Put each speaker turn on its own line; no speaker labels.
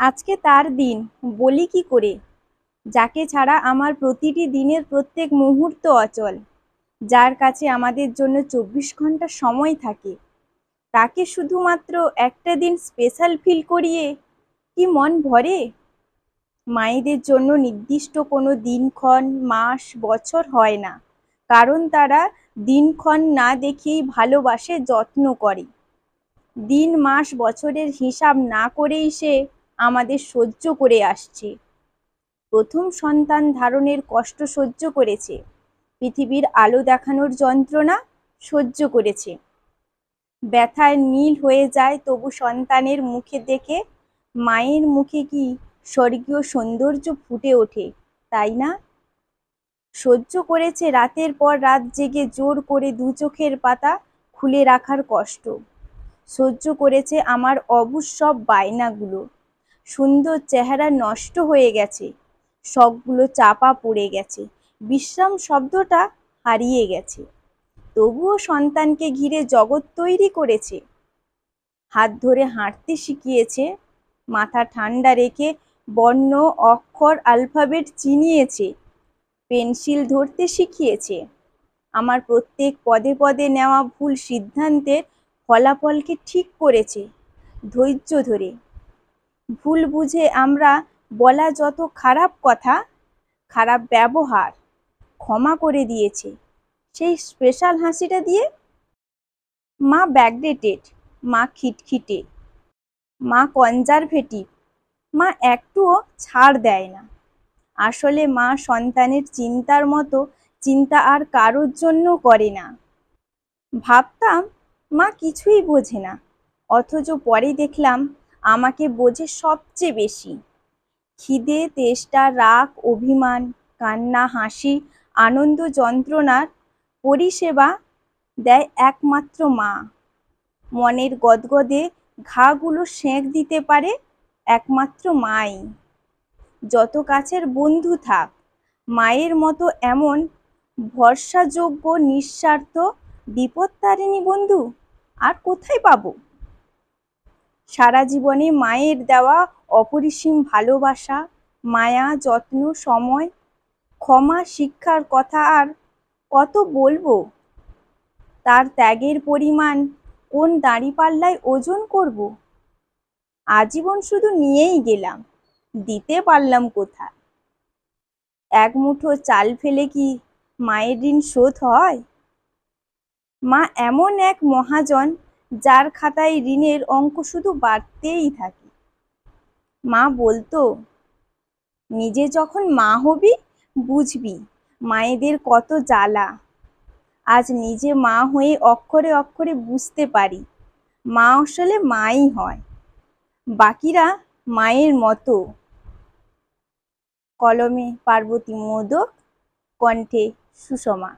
আজকে তার দিন, বলি কি করে? যাকে ছাড়া আমার প্রতিটি দিনের প্রত্যেক মুহূর্ত অচল। যার কাছে আমাদের জন্য চব্বিশ ঘণ্টা সময় থাকে। তাকে শুধুমাত্র একটা দিন স্পেশাল ফিল করিয়ে কি মন ভরে? মায়েদের জন্য নির্দিষ্ট কোনো দিনক্ষণ, মাস, বছর হয় না। কারণ তারা দিনক্ষণ না দেখেই ভালোবাসে, যত্ন করে। দিন, মাস, বছরের হিসাব না করেই সে আমাদের সহ্য করে আসছে। প্রথম সন্তান ধারণের কষ্ট সহ্য করেছে। পৃথিবীর আলো দেখানোর যন্ত্রণা সহ্য করেছে। ব্যথায় নীল হয়ে যায় তবু সন্তানের মুখে দেখে মায়ের মুখে কি স্বর্গীয় সৌন্দর্য ফুটে ওঠে, তাই না? সহ্য করেছে রাতের পর রাত জেগে জোর করে দু চোখের পাতা খুলে রাখার কষ্ট। সহ্য করেছে আমার অবুজ সব বায়নাগুলো। সুন্দর চেহারা নষ্ট হয়ে গেছে। সবগুলো চাপা পড়ে গেছে। বিশ্রাম শব্দটা হারিয়ে গেছে। তবুও সন্তানকে ঘিরে জগৎ তৈরি করেছে। হাত ধরে হাঁটতে শিখিয়েছে। মাথা ঠান্ডা রেখে বর্ণ, অক্ষর, আলফাবেট চিনিয়েছে। পেন্সিল ধরতে শিখিয়েছে। আমার প্রত্যেক পদে পদে নেওয়া ভুল সিদ্ধান্তের ফলাফলকে ঠিক করেছে। ধৈর্য ধরে ভুল বুঝে আমরা বলা যত খারাপ কথা, খারাপ ব্যবহার ক্ষমা করে দিয়েছে। সেই স্পেশাল হাসিটা দিয়ে মা ব্যাকডেটেড মা খিটখিটে, মা কনজারভেটিভ মা একটুও ছাড় দেয় না। আসলে মা সন্তানের চিন্তার মতো চিন্তা আর কারোর জন্য করে না। ভাবতাম মা কিছুই বোঝে না, অথচ পরে দেখলাম আমাকে বোঝে সবচেয়ে বেশি। খিদে, তেষ্টা, রাগ, অভিমান, কান্না, হাসি, আনন্দ যন্ত্রণার পরিষেবা দেয় একমাত্র মা। মনের গদগদে ঘাগুলো সেঁক দিতে পারে একমাত্র মাই। যত কাছের বন্ধু থাক, মায়ের মতো এমন ভরসাযোগ্য, নিঃস্বার্থ বিপত্তারিণী বন্ধু আর কোথায় পাবো? সারা জীবনে মায়ের দেওয়া অপরিসীম ভালোবাসা, মায়া, যত্ন, সময়, ক্ষমা, শিক্ষার কথা আর কত বলব? তার ত্যাগের পরিমাণ কোন দাঁড়িপাল্লায় ওজন করব? আজীবন শুধু নিয়েই গেলাম, দিতে পারলাম কোথায়? এক মুঠো চাল ফেলে কি মায়ের ঋণ শোধ হয়? মা এমন এক মহাজন যার খাতায় ঋণের অঙ্ক শুধু বাড়তেই থাকে। মা বলতো, নিজে যখন মা হবি, বুঝবি মায়েদের কত জ্বালা। আজ নিজে মা হয়ে অক্ষরে অক্ষরে বুঝতে পারি, মা আসলে মাই হয়। বাকিরা মায়ের মতো। কলমে পার্বতী মোদক, কণ্ঠে সুষমা।